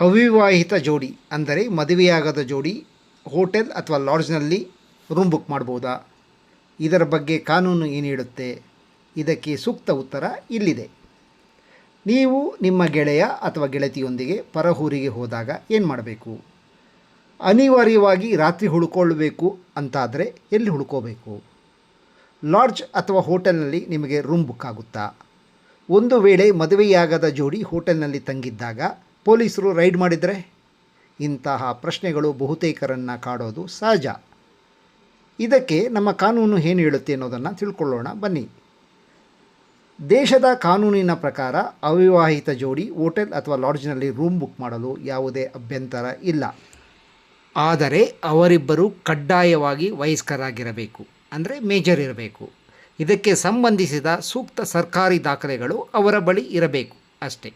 ಅವಿವಾಹಿತ ಜೋಡಿ ಅಂದರೆ ಮದುವೆಯಾಗದ ಜೋಡಿ, ಹೋಟೆಲ್ ಅಥವಾ ಲಾಡ್ಜ್ನಲ್ಲಿ ರೂಮ್ ಬುಕ್ ಮಾಡ್ಬೋದಾ? ಇದರ ಬಗ್ಗೆ ಕಾನೂನು ಏನು ಹೇಳುತ್ತೆ? ಇದಕ್ಕೆ ಸೂಕ್ತ ಉತ್ತರ ಇಲ್ಲಿದೆ. ನೀವು ನಿಮ್ಮ ಗೆಳೆಯ ಅಥವಾ ಗೆಳತಿಯೊಂದಿಗೆ ಪರಹೂರಿಗೆ ಹೋದಾಗ ಏನು ಮಾಡಬೇಕು? ಅನಿವಾರ್ಯವಾಗಿ ರಾತ್ರಿ ಹುಡುಕೊಳ್ಳಬೇಕು ಅಂತಾದರೆ ಎಲ್ಲಿ ಹುಡುಕೋಬೇಕು? ಲಾಡ್ಜ್ ಅಥವಾ ಹೋಟೆಲ್ನಲ್ಲಿ ನಿಮಗೆ ರೂಮ್ ಬುಕ್ ಆಗುತ್ತಾ? ಒಂದು ವೇಳೆ ಮದುವೆಯಾಗದ ಜೋಡಿ ಹೋಟೆಲ್ನಲ್ಲಿ ತಂಗಿದ್ದಾಗ ಪೊಲೀಸರು ರೈಡ್ ಮಾಡಿದರೆ ಇಂತಹ ಪ್ರಶ್ನೆಗಳು ಬಹುತೇಕರನ್ನು ಕಾಡೋದು ಸಹಜ. ಇದಕ್ಕೆ ನಮ್ಮ ಕಾನೂನು ಏನು ಹೇಳುತ್ತೆ ಅನ್ನೋದನ್ನು ತಿಳ್ಕೊಳ್ಳೋಣ, ಬನ್ನಿ. ದೇಶದ ಕಾನೂನಿನ ಪ್ರಕಾರ ಅವಿವಾಹಿತ ಜೋಡಿ ಹೋಟೆಲ್ ಅಥವಾ ಲಾಡ್ಜ್ನಲ್ಲಿ ರೂಮ್ ಬುಕ್ ಮಾಡಲು ಯಾವುದೇ ಅಭ್ಯಂತರ ಇಲ್ಲ. ಆದರೆ ಅವರಿಬ್ಬರು ಕಡ್ಡಾಯವಾಗಿ ವಯಸ್ಕರಾಗಿರಬೇಕು, ಅಂದರೆ ಮೇಜರ್ ಇರಬೇಕು. ಇದಕ್ಕೆ ಸಂಬಂಧಿಸಿದ ಸೂಕ್ತ ಸರ್ಕಾರಿ ದಾಖಲೆಗಳು ಅವರ ಬಳಿ ಇರಬೇಕು ಅಷ್ಟೇ.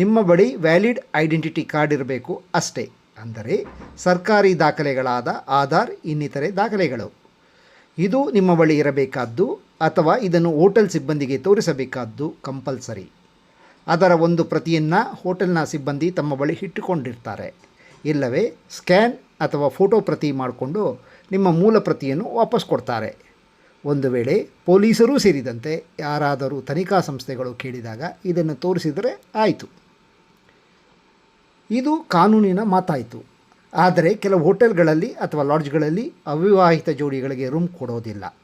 ನಿಮ್ಮ ಬಳಿ ವ್ಯಾಲಿಡ್ ಐಡೆಂಟಿಟಿ ಕಾರ್ಡ್ ಇರಬೇಕು ಅಷ್ಟೇ. ಅಂದರೆ ಸರ್ಕಾರಿ ದಾಖಲೆಗಳಾದ ಆಧಾರ್, ಇನ್ನಿತರೆ ದಾಖಲೆಗಳು. ಇದು ನಿಮ್ಮ ಬಳಿ ಇರಬೇಕಾದ್ದು ಅಥವಾ ಇದನ್ನು ಹೋಟೆಲ್ ಸಿಬ್ಬಂದಿಗೆ ತೋರಿಸಬೇಕಾದ್ದು ಕಂಪಲ್ಸರಿ. ಅದರ ಒಂದು ಪ್ರತಿಯನ್ನು ಹೋಟೆಲ್ನ ಸಿಬ್ಬಂದಿ ತಮ್ಮ ಬಳಿ ಇಟ್ಟುಕೊಂಡಿರ್ತಾರೆ. ಇಲ್ಲವೇ ಸ್ಕ್ಯಾನ್ ಅಥವಾ ಫೋಟೋ ಪ್ರತಿ ಮಾಡಿಕೊಂಡು ನಿಮ್ಮ ಮೂಲ ಪ್ರತಿಯನ್ನು ವಾಪಸ್ ಕೊಡ್ತಾರೆ. ಒಂದು ವೇಳೆ ಪೊಲೀಸರೂ ಸೇರಿದಂತೆ ಯಾರಾದರೂ ತನಿಖಾ ಸಂಸ್ಥೆಗಳು ಕೇಳಿದಾಗ ಇದನ್ನು ತೋರಿಸಿದರೆ ಆಯಿತು. ಇದು ಕಾನೂನಿನ ಮಾತಾಯಿತು. ಆದರೆ ಕೆಲವು ಹೋಟೆಲ್ಗಳಲ್ಲಿ ಅಥವಾ ಲಾಡ್ಜ್ಗಳಲ್ಲಿ ಅವಿವಾಹಿತ ಜೋಡಿಗಳಿಗೆ ರೂಮ್ ಕೊಡೋದಿಲ್ಲ.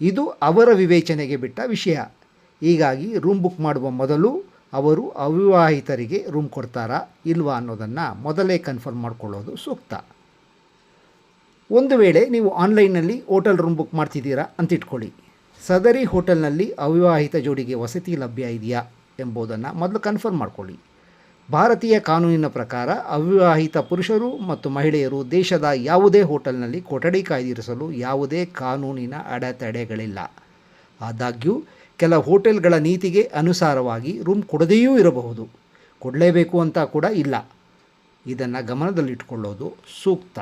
ಇದು ಅವರ ವಿವೇಚನೆಗೆ ಬಿಟ್ಟ ವಿಷಯ. ಹೀಗಾಗಿ ರೂಮ್ ಬುಕ್ ಮಾಡುವ ಮೊದಲು ಅವರು ಅವಿವಾಹಿತರಿಗೆ ರೂಮ್ ಕೊಡ್ತಾರಾ ಇಲ್ವಾ ಅನ್ನೋದನ್ನು ಮೊದಲೇ ಕನ್ಫರ್ಮ್ ಮಾಡಿಕೊಳ್ಳೋದು ಸೂಕ್ತ. ಒಂದು ವೇಳೆ ನೀವು ಆನ್ಲೈನ್ನಲ್ಲಿ ಹೋಟೆಲ್ ರೂಮ್ ಬುಕ್ ಮಾಡ್ತಿದ್ದೀರಾ ಅಂತ ಇಟ್ಕೊಳ್ಳಿ ಸದರಿ ಹೋಟೆಲ್ನಲ್ಲಿ ಅವಿವಾಹಿತ ಜೋಡಿಗೆ ವಸತಿ ಲಭ್ಯ ಇದೆಯಾ ಎಂಬುದನ್ನು ಮೊದಲು ಕನ್ಫರ್ಮ್ ಮಾಡ್ಕೊಳ್ಳಿ. ಭಾರತೀಯ ಕಾನೂನಿನ ಪ್ರಕಾರ ಅವಿವಾಹಿತ ಪುರುಷರು ಮತ್ತು ಮಹಿಳೆಯರು ದೇಶದ ಯಾವುದೇ ಹೋಟೆಲ್ನಲ್ಲಿ ಕೊಠಡಿ ಕಾಯ್ದಿರಿಸಲು ಯಾವುದೇ ಕಾನೂನಿನ ಅಡೆತಡೆಗಳಿಲ್ಲ. ಆದಾಗ್ಯೂ, ಕೆಲ ಹೋಟೆಲ್ಗಳ ನೀತಿಗೆ ಅನುಸಾರವಾಗಿ ರೂಮ್ ಕೊಡದೆಯೂ ಇರಬಹುದು. ಕೊಡಲೇಬೇಕು ಅಂತ ಕೂಡ ಇಲ್ಲ. ಇದನ್ನು ಗಮನದಲ್ಲಿಟ್ಕೊಳ್ಳೋದು ಸೂಕ್ತ.